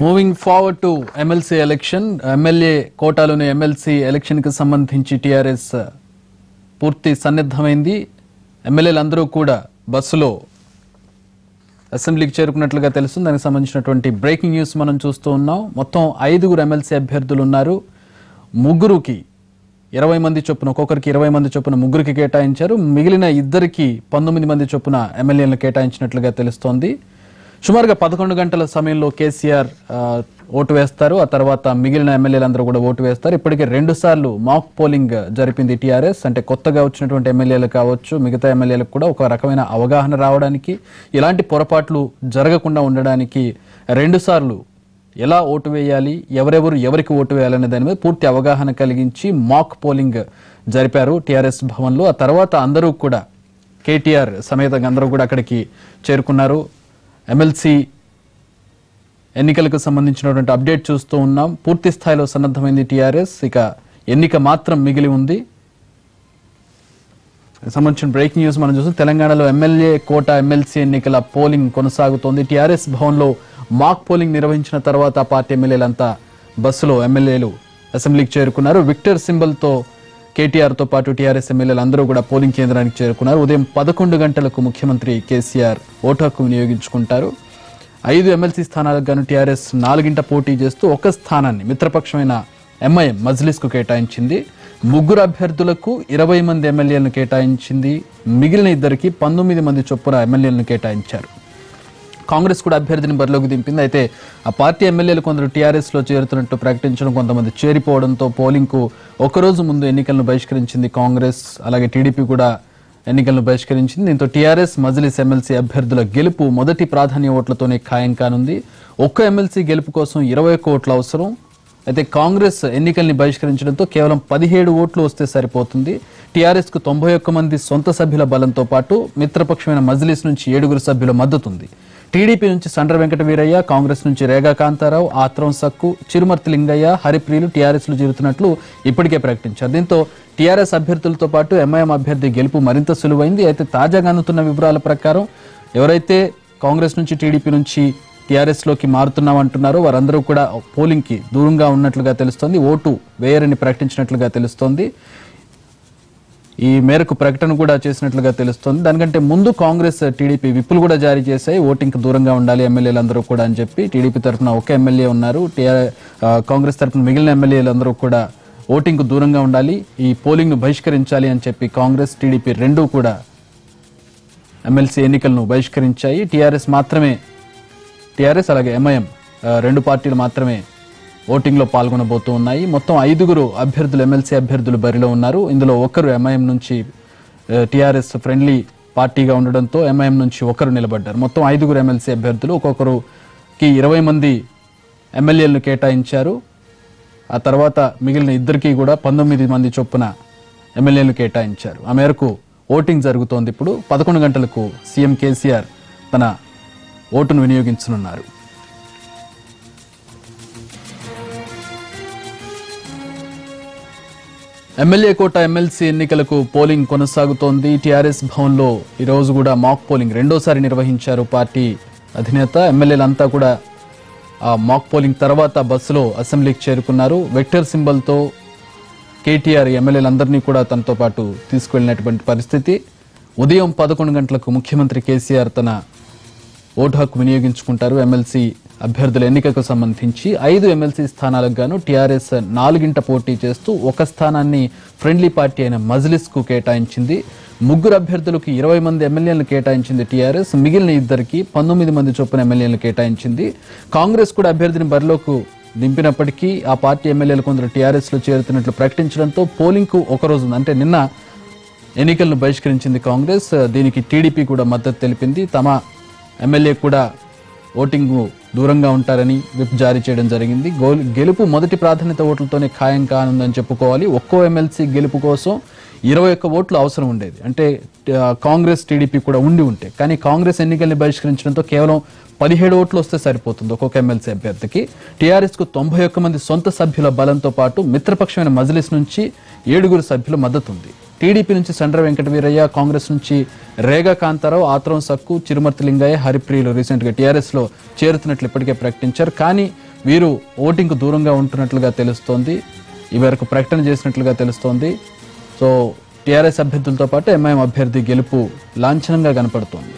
Moving forward to MLC election MLA కోటాలోని MLC ఎలక్షన్కి సంబంధించి TRS పూర్తి సన్నిద్ధమైంది ఎమ్మెల్యేలందరూ కూడా బస్సులో అసెంబ్లీకి చేరుకున్నట్లుగా తెలుస్తుంది. దానికి సంబంధించినటువంటి బ్రేకింగ్ న్యూస్ మనం చూస్తూ ఉన్నాం. మొత్తం ఐదుగురు ఎమ్మెల్సీ అభ్యర్థులు ఉన్నారు. ముగ్గురుకి ఇరవై మంది చొప్పున ఒక్కొక్కరికి ఇరవై మంది చొప్పున ముగ్గురికి కేటాయించారు. మిగిలిన ఇద్దరికి పంతొమ్మిది మంది చొప్పున ఎమ్మెల్యేలను కేటాయించినట్లుగా తెలుస్తోంది. సుమారుగా పదకొండు గంటల సమయంలో కేసీఆర్ ఓటు వేస్తారు. ఆ తర్వాత మిగిలిన ఎమ్మెల్యేలందరూ కూడా ఓటు వేస్తారు. ఇప్పటికే రెండు సార్లు మాక్ పోలింగ్ జరిపింది టీఆర్ఎస్. అంటే కొత్తగా వచ్చినటువంటి ఎమ్మెల్యేలు కావచ్చు మిగతా ఎమ్మెల్యేలకు కూడా ఒక రకమైన అవగాహన రావడానికి ఇలాంటి పొరపాట్లు జరగకుండా ఉండడానికి రెండు సార్లు ఎలా ఓటు వేయాలి ఎవరెవరు ఎవరికి ఓటు వేయాలనే దాని మీద పూర్తి అవగాహన కలిగించి మాక్ పోలింగ్ జరిపారు టీఆర్ఎస్ భవన్లో. ఆ తర్వాత అందరూ కూడా కేటీఆర్ సమేతంగా అందరూ కూడా అక్కడికి చేరుకున్నారు. ఎమ్మెల్సీ ఎన్నికలకు సంబంధించినటువంటి అప్డేట్ చూస్తూ ఉన్నాం. పూర్తి స్థాయిలో సన్నద్ధమైంది టీఆర్ఎస్. ఇక ఎన్నిక మాత్రం మిగిలి ఉంది. సంబంధించిన బ్రేకింగ్ న్యూస్ మనం చూస్తాం తెలంగాణలో ఎమ్మెల్యే కోట ఎమ్మెల్సీ ఎన్నికల పోలింగ్ కొనసాగుతోంది. టీఆర్ఎస్ భవన్లో మాక్ పోలింగ్ నిర్వహించిన తర్వాత ఆ పార్టీ ఎమ్మెల్యేలంతా బస్సులో ఎమ్మెల్యేలు అసెంబ్లీకి చేరుకున్నారు. విక్టర్ సింబల్తో కేటీఆర్తో పాటు టీఆర్ఎస్ ఎమ్మెల్యేలు అందరూ కూడా పోలింగ్ కేంద్రానికి చేరుకున్నారు. ఉదయం పదకొండు గంటలకు ముఖ్యమంత్రి కేసీఆర్ ఓటు హక్కు వినియోగించుకుంటారు. ఐదు ఎమ్మెల్సీ స్థానాలకు గాను టీఆర్ఎస్ నాలుగింట పోటీ చేస్తూ ఒక స్థానాన్ని మిత్రపక్షమైన ఎంఐఎం మజ్లిస్కు కేటాయించింది. ముగ్గురు అభ్యర్థులకు ఇరవై మంది ఎమ్మెల్యేలను కేటాయించింది. మిగిలిన ఇద్దరికి పంతొమ్మిది మంది చొప్పున ఎమ్మెల్యేలను కేటాయించారు. కాంగ్రెస్ కూడా అభ్యర్థిని బరిలోకి దింపింది. అయితే ఆ పార్టీ ఎమ్మెల్యేలు కొందరు టీఆర్ఎస్లో చేరుతున్నట్టు ప్రకటించడం కొంతమంది చేరిపోవడంతో పోలింగ్కు ఒకరోజు ముందు ఎన్నికలను బహిష్కరించింది కాంగ్రెస్. అలాగే టీడీపీ కూడా ఎన్నికలను బహిష్కరించింది. దీంతో టీఆర్ఎస్ మజిలీస్ ఎమ్మెల్సీ అభ్యర్థుల గెలుపు మొదటి ప్రాధాన్య ఓట్లతోనే ఖాయం కానుంది. ఒక్క ఎమ్మెల్సీ గెలుపు కోసం ఇరవై ఒక్క ఓట్ల అవసరం. అయితే కాంగ్రెస్ ఎన్నికల్ని బహిష్కరించడంతో కేవలం పదిహేడు ఓట్లు వస్తే సరిపోతుంది. టీఆర్ఎస్కు తొంభై ఒక్క మంది సొంత సభ్యుల బలంతో పాటు మిత్రపక్షమైన మజ్లిస్ నుంచి ఏడుగురు సభ్యుల మద్దతుంది టీడీపీ నుంచి సండ్ర వెంకట వీరయ్య కాంగ్రెస్ నుంచి రేగా కాంతారావు ఆత్రం సక్కు చిరుమర్తి లింగయ్య హరిప్రియులు టీఆర్ఎస్లో చేరుతున్నట్లు ఇప్పటికే ప్రకటించారు. దీంతో టీఆర్ఎస్ అభ్యర్థులతో పాటు ఎంఐఎం అభ్యర్థి గెలుపు మరింత సులువైంది. అయితే తాజాగా అందుతున్న వివరాల ప్రకారం ఎవరైతే కాంగ్రెస్ నుంచి టీడీపీ నుంచి టీఆర్ఎస్లోకి మారుతున్నామంటున్నారో వారందరూ కూడా పోలింగ్కి దూరంగా ఉన్నట్లుగా తెలుస్తోంది. ఓటు వేయరని ప్రకటించినట్లుగా తెలుస్తోంది. ఈ మేరకు ప్రకటన కూడా చేసినట్లుగా తెలుస్తోంది. దానికంటే ముందు కాంగ్రెస్ టీడీపీ విప్పులు కూడా జారీ చేశాయి. ఓటింగ్కి దూరంగా ఉండాలి ఎమ్మెల్యేలందరూ కూడా అని చెప్పి టీడీపీ తరఫున ఒక ఎమ్మెల్యే ఉన్నారు. టీఆర్ కాంగ్రెస్ తరఫున మిగిలిన ఎమ్మెల్యేలందరూ కూడా ఓటింగ్కు దూరంగా ఉండాలి ఈ పోలింగ్ను బహిష్కరించాలి అని చెప్పి కాంగ్రెస్ టీడీపీ రెండూ కూడా ఎమ్మెల్సీ ఎన్నికలను బహిష్కరించాయి. టీఆర్ఎస్ మాత్రమే టీఆర్ఎస్ అలాగే ఎంఐఎం రెండు పార్టీలు మాత్రమే ఓటింగ్లో పాల్గొనబోతూ ఉన్నాయి. మొత్తం ఐదుగురు అభ్యర్థులు ఎమ్మెల్సీ అభ్యర్థులు బరిలో ఉన్నారు. ఇందులో ఒకరు ఎంఐఎం నుంచి టీఆర్ఎస్ ఫ్రెండ్లీ పార్టీగా ఉండడంతో ఎంఐఎం నుంచి ఒకరు నిలబడ్డారు. మొత్తం ఐదుగురు ఎమ్మెల్సీ అభ్యర్థులు ఒక్కొక్కరుకి ఇరవై మంది ఎమ్మెల్యేలను కేటాయించారు. ఆ తర్వాత మిగిలిన ఇద్దరికి కూడా పంతొమ్మిది మంది చొప్పున ఎమ్మెల్యేలను కేటాయించారు. ఆ మేరకు ఓటింగ్ జరుగుతోంది ఇప్పుడు. పదకొండు గంటలకు సీఎం కేసీఆర్ తన ఓటును వినియోగించనున్నారు. ఎమ్మెల్యే కోట ఎమ్మెల్సీ ఎన్నికలకు పోలింగ్ కొనసాగుతోంది. టీఆర్ఎస్ భవన్లో ఈరోజు కూడా మాక్ పోలింగ్ రెండోసారి నిర్వహించారు పార్టీ అధినేత. ఎమ్మెల్యేలంతా కూడా ఆ మాక్ పోలింగ్ తర్వాత బస్సులో అసెంబ్లీకి చేరుకున్నారు. వెక్టర్ సింబల్తో కేటీఆర్ ఎమ్మెల్యేలందరినీ కూడా తనతో పాటు తీసుకువెళ్ళినటువంటి పరిస్థితి. ఉదయం పదకొండు గంటలకు ముఖ్యమంత్రి కేసీఆర్ తన ఓటు హక్కు వినియోగించుకుంటారు. ఎమ్మెల్సీ అభ్యర్థుల ఎన్నికకు సంబంధించి ఐదు ఎమ్మెల్సీ స్థానాలకు గాను టీఆర్ఎస్ నాలుగింట పోటీ చేస్తూ ఒక స్థానాన్ని ఫ్రెండ్లీ పార్టీ అయిన మజ్లిస్కు కేటాయించింది. ముగ్గురు అభ్యర్థులకు ఇరవై మంది ఎమ్మెల్యేలను కేటాయించింది టీఆర్ఎస్. మిగిలిన ఇద్దరికి పంతొమ్మిది మంది చొప్పున ఎమ్మెల్యేలను కేటాయించింది. కాంగ్రెస్ కూడా అభ్యర్థిని బరిలోకి దింపినప్పటికీ ఆ పార్టీ ఎమ్మెల్యేలు కొందరు టీఆర్ఎస్లో చేరుతున్నట్లు ప్రకటించడంతో పోలింగ్కు ఒక రోజు అంటే నిన్న ఎన్నికలను బహిష్కరించింది కాంగ్రెస్. దీనికి టీడీపీ కూడా మద్దతు తెలిపింది. తమ ఎమ్మెల్యే కూడా ఓటింగ్ దూరంగా ఉంటారని విప్ జారీ చేయడం జరిగింది. గోల్- గెలుపు మొదటి ప్రాధాన్యత ఓట్లతోనే ఖాయం కానుందని చెప్పుకోవాలి. ఒక్కో ఎమ్మెల్సీ గెలుపు కోసం ఇరవై ఒక్క ఓట్లు అవసరం ఉండేది. అంటే కాంగ్రెస్ టీడీపీ కూడా ఉండి ఉంటే. కానీ కాంగ్రెస్ ఎన్నికల్ని బహిష్కరించడంతో కేవలం పదిహేడు ఓట్లు వస్తే సరిపోతుంది ఒక్కొక్క ఎమ్మెల్సీ అభ్యర్థికి. టీఆర్ఎస్కు తొంభై ఒక్క మంది సొంత సభ్యుల బలంతో పాటు మిత్రపక్షమైన మజ్లిస్ నుంచి ఏడుగురు సభ్యుల మద్దతు ఉంది. టీడీపీ నుంచి సండ్ర వెంకట వీరయ్య కాంగ్రెస్ నుంచి రేగా కాంతారావు ఆత్రం సక్కు చిరుమర్తి లింగయ్య హరిప్రియులు రీసెంట్గా టీఆర్ఎస్లో చేరుతున్నట్లు ఇప్పటికే ప్రకటించారు. కానీ వీరు ఓటింగ్కు దూరంగా ఉంటున్నట్లుగా తెలుస్తోంది. ఈ వరకు ప్రకటన చేసినట్లుగా తెలుస్తోంది. సో టీఆర్ఎస్ అభ్యర్థులతో పాటు ఎంఐఎం అభ్యర్థి గెలుపు లాంఛనంగా కనపడుతోంది.